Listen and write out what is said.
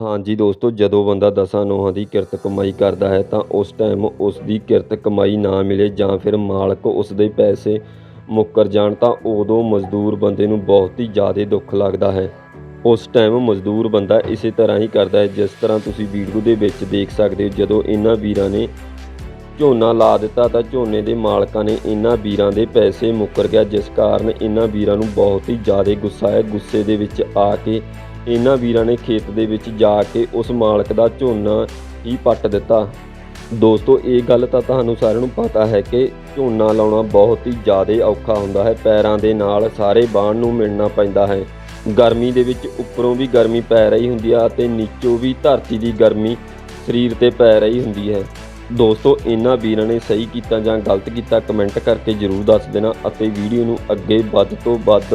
ਹਾਂਜੀ ਦੋਸਤੋ, ਜਦੋਂ ਬੰਦਾ ਦਸਾਂ ਨੋਹਾਂ ਦੀ ਕਿਰਤ ਕਮਾਈ ਕਰਦਾ ਹੈ, ਤਾਂ ਉਸ ਟਾਈਮ ਉਸ ਦੀ ਕਿਰਤ ਕਮਾਈ ਨਾ ਮਿਲੇ ਜਾਂ ਫਿਰ ਮਾਲਕ ਉਸ ਦੇ ਪੈਸੇ ਮੁੱਕਰ ਜਾਣ, ਤਾਂ ਉਦੋਂ ਮਜ਼ਦੂਰ ਬੰਦੇ ਨੂੰ ਬਹੁਤ ਹੀ ਜ਼ਿਆਦਾ ਦੁੱਖ ਲੱਗਦਾ ਹੈ। ਉਸ ਟਾਈਮ ਮਜ਼ਦੂਰ ਬੰਦਾ ਇਸੇ ਤਰ੍ਹਾਂ ਹੀ ਕਰਦਾ ਹੈ, ਜਿਸ ਤਰ੍ਹਾਂ ਤੁਸੀਂ ਵੀਡੀਓ ਦੇ ਵਿੱਚ ਦੇਖ ਸਕਦੇ ਹੋ। ਜਦੋਂ ਇਹਨਾਂ ਵੀਰਾਂ ਨੇ ਝੋਨਾ ਲਾ ਦਿੱਤਾ, ਤਾਂ ਝੋਨੇ ਦੇ ਮਾਲਕਾਂ ਨੇ ਇਹਨਾਂ ਵੀਰਾਂ ਦੇ ਪੈਸੇ ਮੁੱਕਰ ਗਿਆ ਜਿਸ ਕਾਰਨ ਇਹਨਾਂ ਵੀਰਾਂ ਨੂੰ ਬਹੁਤ ਹੀ ਜ਼ਿਆਦਾ ਗੁੱਸਾ ਹੈ ਗੁੱਸੇ ਦੇ ਵਿੱਚ ਆ ਕੇ ਇਹਨਾਂ ਵੀਰਾਂ ਨੇ ਖੇਤ ਦੇ ਵਿੱਚ ਜਾ ਕੇ ਉਸ ਮਾਲਕ ਦਾ ਝੋਨਾ ਹੀ ਪੱਟ ਦਿੱਤਾ। ਦੋਸਤੋ, ਇਹ ਗੱਲ ਤਾਂ ਤੁਹਾਨੂੰ ਸਾਰਿਆਂ ਨੂੰ ਪਤਾ ਹੈ ਕਿ ਝੋਨਾ ਲਾਉਣਾ ਬਹੁਤ ਹੀ ਜ਼ਿਆਦਾ ਔਖਾ ਹੁੰਦਾ ਹੈ। ਪੈਰਾਂ ਦੇ ਨਾਲ ਸਾਰੇ ਬਾਣ ਨੂੰ ਮਿਲਣਾ ਪੈਂਦਾ ਹੈ। ਗਰਮੀ ਦੇ ਵਿੱਚ ਉੱਪਰੋਂ ਵੀ ਗਰਮੀ ਪੈ ਰਹੀ ਹੁੰਦੀ ਆ ਅਤੇ ਨੀਚੋਂ ਵੀ ਧਰਤੀ ਦੀ ਗਰਮੀ ਸਰੀਰ ਤੇ ਪੈ ਰਹੀ ਹੁੰਦੀ ਹੈ। ਦੋਸਤੋ, ਇਹਨਾਂ ਵੀਰਾਂ ਨੇ ਸਹੀ ਕੀਤਾ ਜਾਂ ਗਲਤ ਕੀਤਾ ਕਮੈਂਟ ਕਰਕੇ ਜਰੂਰ ਦੱਸ ਦੇਣਾ ਅਤੇ ਵੀਡੀਓ ਨੂੰ ਅੱਗੇ ਵੱਧ ਤੋਂ ਵੱਧ